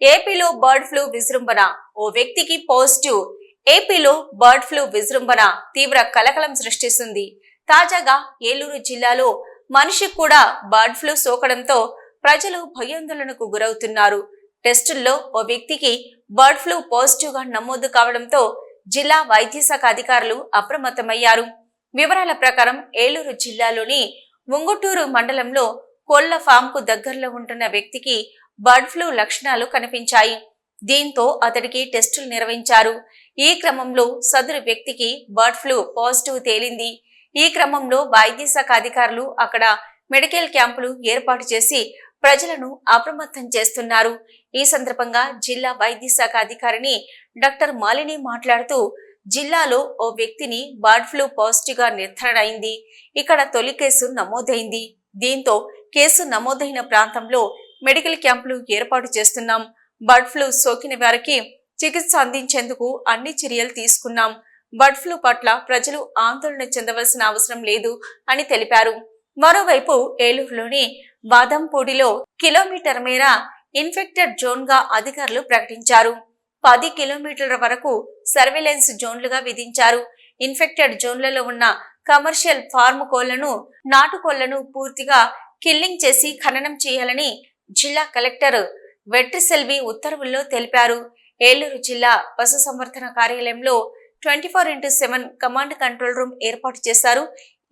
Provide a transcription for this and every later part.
ఏపీలో bird flu విజృంభణ. ఓ వ్యక్తికి పాజిటివ్. ఏపీలో బర్డ్ ఫ్లూ విజృంభణ తీవ్ర కలకలం సృష్టిస్తుంది. తాజాగా ఏలూరు జిల్లాలో మనిషికి కూడా బర్డ్ ఫ్లూ సోకడంతో ప్రజలు భయాందోళనకు గురవుతున్నారు. టెస్టుల్లో ఓ వ్యక్తికి బర్డ్ ఫ్లూ పాజిటివ్గా నమోదు కావడంతో జిల్లా వైద్య శాఖ అధికారులు అప్రమత్తమయ్యారు. వివరాల ప్రకారం ఏలూరు జిల్లాలోని ముంగుటూరు మండలంలో కోళ్ళ ఫామ్కు దగ్గరలో ఉంటున్న వ్యక్తికి బర్డ్ ఫ్లూ లక్షణాలు కనిపించాయి. దీంతో అతడికి టెస్టులు నిర్వహించారు. ఈ క్రమంలో సదరు వ్యక్తికి బర్డ్ ఫ్లూ పాజిటివ్ తేలింది. ఈ క్రమంలో వైద్య శాఖ అధికారులు అక్కడ మెడికల్ క్యాంపులు ఏర్పాటు చేసి ప్రజలను అప్రమత్తం చేస్తున్నారు. ఈ సందర్భంగా జిల్లా వైద్య శాఖ అధికారిని డాక్టర్ మాలిని మాట్లాడుతూ జిల్లాలో ఓ వ్యక్తిని బర్డ్ ఫ్లూ పాజిటివ్గా నిర్ధారణ అయింది. ఇక్కడ తొలి కేసు నమోదైంది. దీంతో కేసు నమోదైన ప్రాంతంలో మెడికల్ క్యాంపులు ఏర్పాటు చేస్తున్నాం. బర్డ్ ఫ్లూ సోకిన వారికి చికిత్స అందించేందుకు అన్ని చర్యలు తీసుకున్నాం. బర్డ్ ఫ్లూ పట్ల ప్రజలు ఆందోళన చెందవలసిన అవసరం లేదు అని తెలిపారు. మరోవైపు ఏలూరులోని బాదంపూడిలో కిలోమీటర్ మేర ఇన్ఫెక్టెడ్ జోన్గా అధికారులు ప్రకటించారు. పది కిలోమీటర్ల వరకు సర్వేలెన్స్ జోన్లుగా విధించారు. ఇన్ఫెక్టెడ్ జోన్లలో ఉన్న కమర్షియల్ ఫార్మ్ కోళ్ళను నాటుకోళ్ళను పూర్తిగా కిల్లింగ్ చేసి ఖననం చేయాలని జిల్లా కలెక్టర్ వెట్రిసెల్వి ఉత్తర్వుల్లో తెలిపారు. ఏలూరు జిల్లా పశుసంవర్ధన కార్యాలయంలో twenty four into seven command control room ఏర్పాటు చేశారు.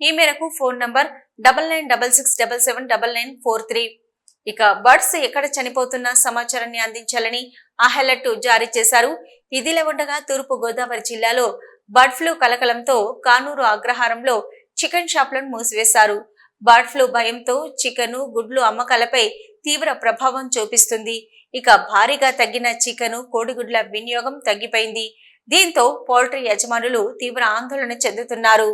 ఈ మేరకు phone number double nine double six double seven double nine four three. ఇక బర్డ్స్ ఎక్కడ చనిపోతున్న సమాచారాన్ని అందించాలని అహెలర్ట్ జారీ చేశారు. ఇదిలా ఉండగా తూర్పు గోదావరి జిల్లాలో బర్డ్ ఫ్లూ కలకలంతో కానూరు అగ్రహారంలో చికెన్ షాప్లను మూసివేశారు. బర్డ్ ఫ్లూ భయంతో చికెను గుడ్లు అమ్మకాలపై తీవ్ర ప్రభావం చూపిస్తుంది. ఇక భారీగా తగ్గిన చికెను కోడిగుడ్ల వినియోగం తగ్గిపోయింది. దీంతో పౌల్ట్రీ యజమానులు తీవ్ర ఆందోళన చెందుతున్నారు.